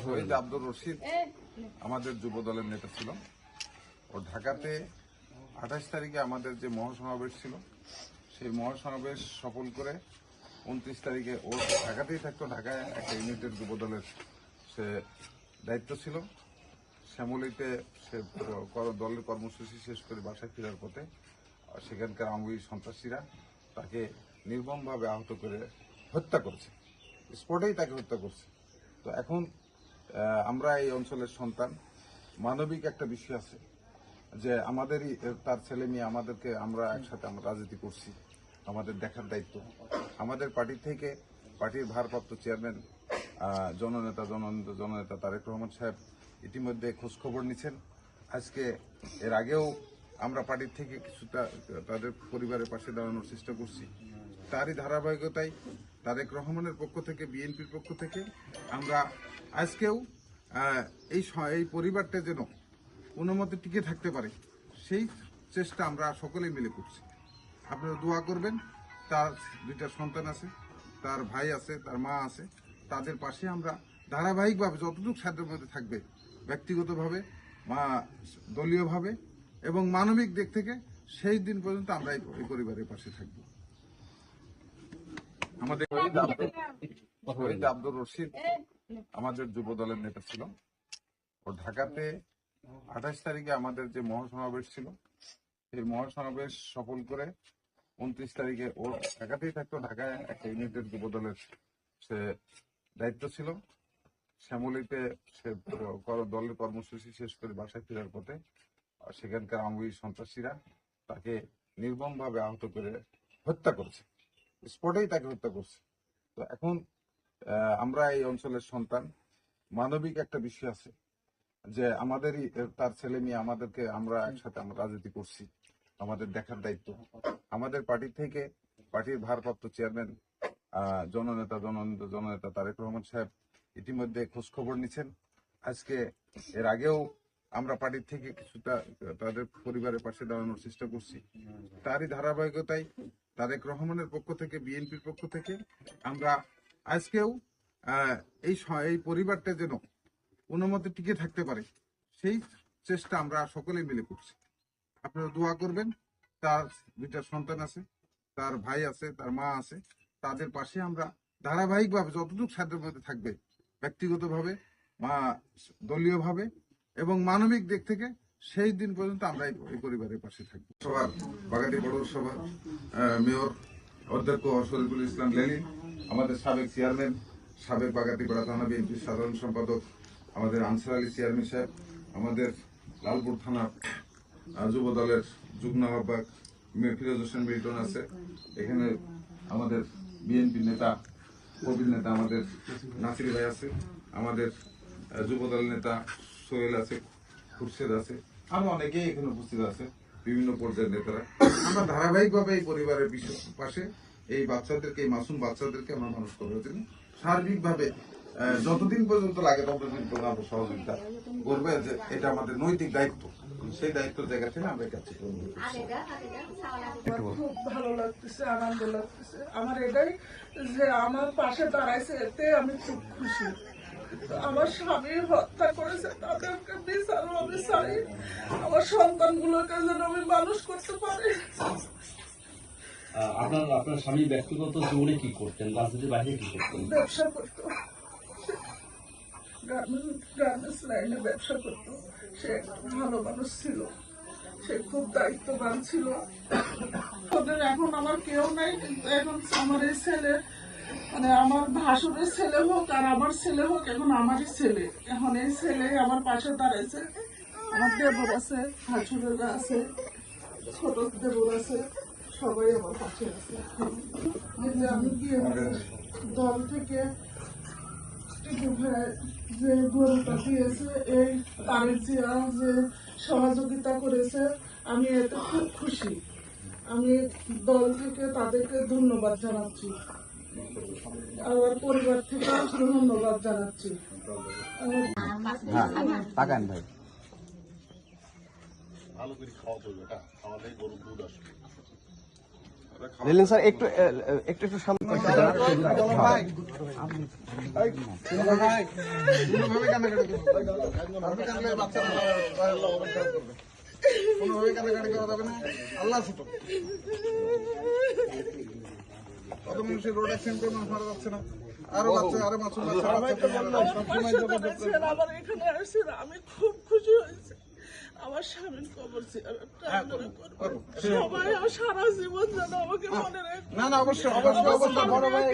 শহীদ আব্দুর রশিদ আমাদের যুব দলের নেতা ছিল। ও ঢাকাতে আঠাশ তারিখে আমাদের যে মহাসমাবেশ ছিল সেই মহাসমাবেশ সফল করে উনত্রিশ তারিখে ও ঢাকাতেই থাকতো। ঢাকায় একটা ইউনিটের যুব দলের সে দায়িত্ব ছিল। শ্যামলীতে সে কর- দলের কর্মসূচি শেষ করে বাসায় ফেরার পথে আর সেখানকার আওয়ামী সন্ত্রাসীরা তাকে নির্মমভাবে আহত করে হত্যা করেছে। স্পটেই তাকে হত্যা করছে। তো এখন আমরা এই অঞ্চলের সন্তান। মানবিক একটা বিষয় আছে যে আমাদেরই তার ছেলে মেয়ে আমাদেরকে আমরা একসাথে আমরা রাজনীতি করছি, আমাদের দেখার দায়িত্ব। আমাদের পার্টি থেকে পার্টির ভারপ্রাপ্ত চেয়ারম্যান জননেতা জননেতা জননেতা তারেক রহমান সাহেব ইতিমধ্যে খোঁজখবর নিচ্ছেন আজকে এর আগেও আমরা পার্টির থেকে কিছুটা, তাদের পরিবারের পাশে দাঁড়ানোর চেষ্টা করছি। তারই ধারাবাহিকতায় তারেক রহমানের পক্ষ থেকে, বিএনপির পক্ষ থেকে, আমরা আজকেও এই এই পরিবারটা যেন কোনো মতে টিকে থাকতে পারে, সেই চেষ্টা আমরা সকলেই মিলে করছি। আপনারা দোয়া করবেন, তার দুইটা সন্তান আছে, তার ভাই আছে, তার মা আছে, তাদের পাশে আমরা ধারাবাহিকভাবে যতটুকু সাধ্যের মধ্যে থাকবে, ব্যক্তিগতভাবে মা দলীয়ভাবে এবং মানবিক দিক থেকে, সেই দিন পর্যন্ত আমরা এই পরিবারের পাশে থাকব। আমাদের শহীদ আব্দুর- রশিদ আমাদের যুব দলের নেতা ছিল। ও ঢাকাতে আঠাশ তারিখে আমাদের যে মহাসমাবেশ ছিল সেই মহাসমাবেশ সফল করে উনত্রিশ তারিখে ও ঢাকাতেই থাকতো। ঢাকায় একটা ইউনিটের যুব দলের সে দায়িত্ব ছিল। শ্যামলীতে সে কর- দলের কর্মসূচি শেষ করে বাসায় ফেরার পথে আর সেখানকার আওয়ামী সন্ত্রাসীরা তাকে নির্মমভাবে আহত করে হত্যা করেছে। স্পটেই তাকে হত্যা করছে। তো এখন আমরা এই অঞ্চলের সন্তান, মানবিক একটা বিষয় আছে যে আমাদেরই তার ছেলে মেয়ে আমাদেরকে আমরা একসাথে আমরা রাজনীতি করছি, আমাদের দেখার দায়িত্ব। আমাদের পার্টি থেকে পার্টির ভারপ্রাপ্ত চেয়ারম্যান জননেতা জননেতা জননেতা তারেক রহমান সাহেব ইতিমধ্যে খোঁজ খবর আজকে এর আগেও আমরা পার্টির থেকে কিছুটা, তাদের পরিবারের পাশে দাঁড়ানোর চেষ্টা করছি। তারই ধারাবাহিকতায় তারেক রহমানের পক্ষ থেকে, বিএনপির পক্ষ থেকে, আমরা আজকেও এই এই পরিবারটা যেন কোনো মতে টিকে থাকতে পারে, সেই চেষ্টা আমরা সকলেই মিলে করছি। আপনারা দোয়া করবেন, তার দুইটা সন্তান আছে, তার ভাই আছে, তার মা আছে, তাদের পাশে আমরা ধারাবাহিকভাবে যতটুকু সাধ্যের মধ্যে থাকবে, ব্যক্তিগতভাবে মা দলীয়ভাবে এবং মানবিক দিক থেকে সেই দিন পর্যন্ত আমরা এই পরিবারের পাশে থাকব। সবার বাগাতি পৌরসভার আহ, মেয়র অধ্যক্ষ শরীফুল ইসলাম লেলিন আমাদের সাবেক চেয়ারম্যান সাবেক বাগাতিপাড়া থানা বিএনপির সাধারণ সম্পাদক আমাদের আনসার আলী চেয়ারম্যান সাহেব আমাদের লালপুর আহ, যুব দলের যুগ্ম আহ্বায়ক ফিরোজ হোসেন মিল্টন আছে। এখানে আমাদের বিএনপি নেতা কবির নেতা আমাদের নাসির ভাই আছে আমাদের যুব দল নেতা সোহেল আছে খুরশেদ আছে। আরও অনেকেই এখানে উপস্থিত আছে বিভিন্ন পর্যায়ের নেতারা। আমরা ধারাবাহিকভাবে এই পরিবারের বিষয় পাশে এই বাচ্চাদেরকে এই মাসুম বাচ্চাদেরকে আমরা মানুষ করে জন্য সার্বিকভাবে যতদিন পর্যন্ত লাগে ততদিন পর্যন্ত আমরা সহযোগিতা করবে। যে এটা আমাদের নৈতিক দায়িত্ব। সেই দায়িত্ব জায়গা থেকে আমরা আমার খুব ভালো লাগতেছে আনন্দ লাগতেছে। আমার এটাই যে আমার পাশে দাঁড়াইছে এতে আমি খুব খুশি। আমার স্বামী হত্যা করেছে তাদেরকে বিচার আমি চাই। আমার সন্তানগুলোকে যেন আমি মানুষ করতে পারি। আপনার আপনার স্বামী ব্যক্তিগত জীবনে কি করতেন? রাজনীতির বাইরে কি করতেন? ব্যবসা করতো। গার্মেন্টস লাইনে ব্যবসা করতো। সে ভালো মানুষ ছিল। সে খুব দায়িত্ববান ছিল। ওদের এখন আমার কেউ নাই কিন্তু এখন আমার এই ছেলে মানে আমার ভাসুরের ছেলে হোক আর আমার ছেলে হোক, এখন আমারই ছেলে। এখন এই ছেলে আমার পাশে দাঁড়াইছে। আমার দেবর আছে, ভাসুরের আছে, ছোট দেবর আছে, সবাই আমার পাশে আছে। আমি গিয়ে দল থেকে যে গরুটা দিয়েছে, এই তারের জিয়া যে সহযোগিতা করেছে, আমি এতে খুব খুশি। আমি দল থেকে তাদেরকে ধন্যবাদ জানাচ্ছি। আমার পরিবার থেকে ধন্যবাদ জানাচ্ছি ভাই ভালো করে খাওয়া চলবে এটা খাওয়ালে গরুর দুধ আসবে লিলিন স্যার একটু এ, এ, একটু একটু সামনে কোনোভাবে কান্নাকাটি করবে না। আপনি কাঁদলে বাচ্চারা অবস্থা করবে কোনোভাবে কান্নাকাটি করা যাবে না আল্লাহ কত মানুষের রোড অ্যাক্সিডেন্ট করে মানুষ মারা যাচ্ছে না আরও বাচ্চা বাচ্চা বাচ্চা এখানে আমি খুব খুশি হয়েছি আমার স্বামীর কবর। সবাই সারা জীবন যেন আমাকে মনে রাখবে না না অবশ্যই অবশ্যই অবশ্যই বড় ভাই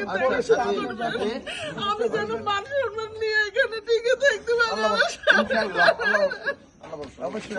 আমি যেন মান সম্মান নিয়ে এখানে টিকে থাকতে পারি অবশ্যই অবশ্যই